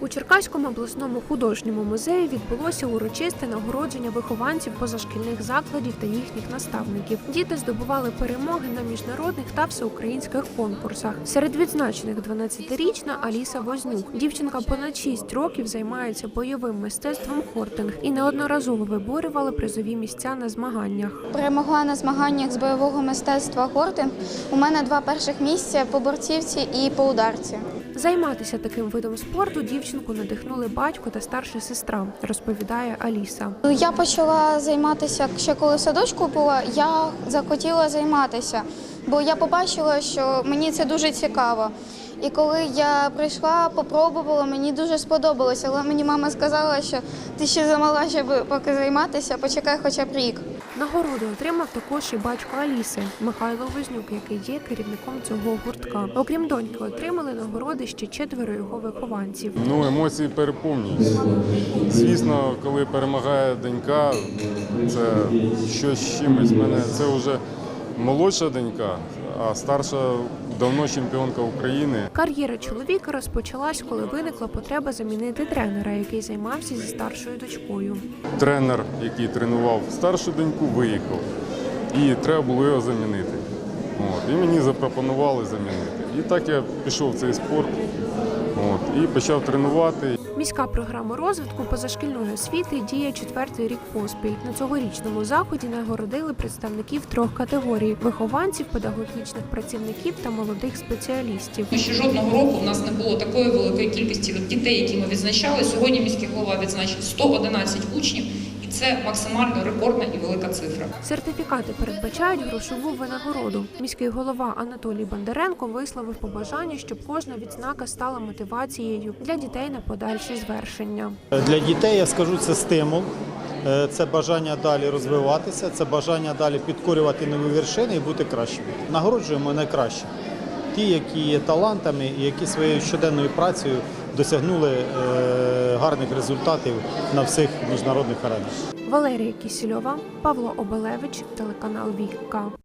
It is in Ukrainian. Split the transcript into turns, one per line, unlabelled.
У Черкаському обласному художньому музеї відбулося урочисте нагородження вихованців позашкільних закладів та їхніх наставників. Діти здобували перемоги на міжнародних та всеукраїнських конкурсах. Серед відзначених 12-річна Аліса Вознюк. Дівчинка понад 6 років займається бойовим мистецтвом хортинг і неодноразово виборювала призові місця на змаганнях.
Перемогла на змаганнях з бойового мистецтва Гортинг. У мене два перших місця по борцівці і по ударці.
Займатися таким видом спорту дівчинку надихнули батько та старша сестра, розповідає Аліса.
Я почала займатися ще коли садочку була. Я захотіла займатися, бо я побачила, що мені це дуже цікаво. І коли я прийшла, попробувала, мені дуже сподобалося. Але мені мама сказала, що ти ще замала, щоб поки займатися, почекай хоча б рік.
Нагороду отримав також і батько Аліси Михайло Вознюк, який є керівником цього гуртка. Окрім доньки, отримали нагороди ще четверо його вихованців.
Ну, емоції переповнюють. Звісно, коли перемагає донька, це щось чимось. Мене це вже молодша донька, а старша давно чемпіонка України.
Кар'єра чоловіка розпочалась, коли виникла потреба замінити тренера, який займався зі старшою дочкою.
Тренер, який тренував старшу доньку, виїхав. І треба було його замінити. От. І мені запропонували замінити. І так я пішов в цей спорт от, і почав тренувати.
Міська програма розвитку позашкільної освіти діє четвертий рік поспіль. На цьогорічному заході нагородили представників трьох категорій: вихованців, педагогічних працівників та молодих спеціалістів.
Ще жодного року в нас не було такої великої кількості дітей, які ми відзначали. Сьогодні міський голова відзначив 111 учнів, це максимально рекордна і велика цифра.
Сертифікати передбачають грошову винагороду. Міський голова Анатолій Бондаренко висловив побажання, щоб кожна відзнака стала мотивацією для дітей на подальші звершення.
Для дітей я скажу, це стимул, е, це бажання далі розвиватися, це бажання далі підкорювати нові вершини і бути кращими. Нагороджуємо найкраще. Ті, які є талантами і які своєю щоденною працею досягнули е, гарних результатів на всіх міжнародних аренах.
Валерія Кісільова, Павло Обелевич, телеканал Віка.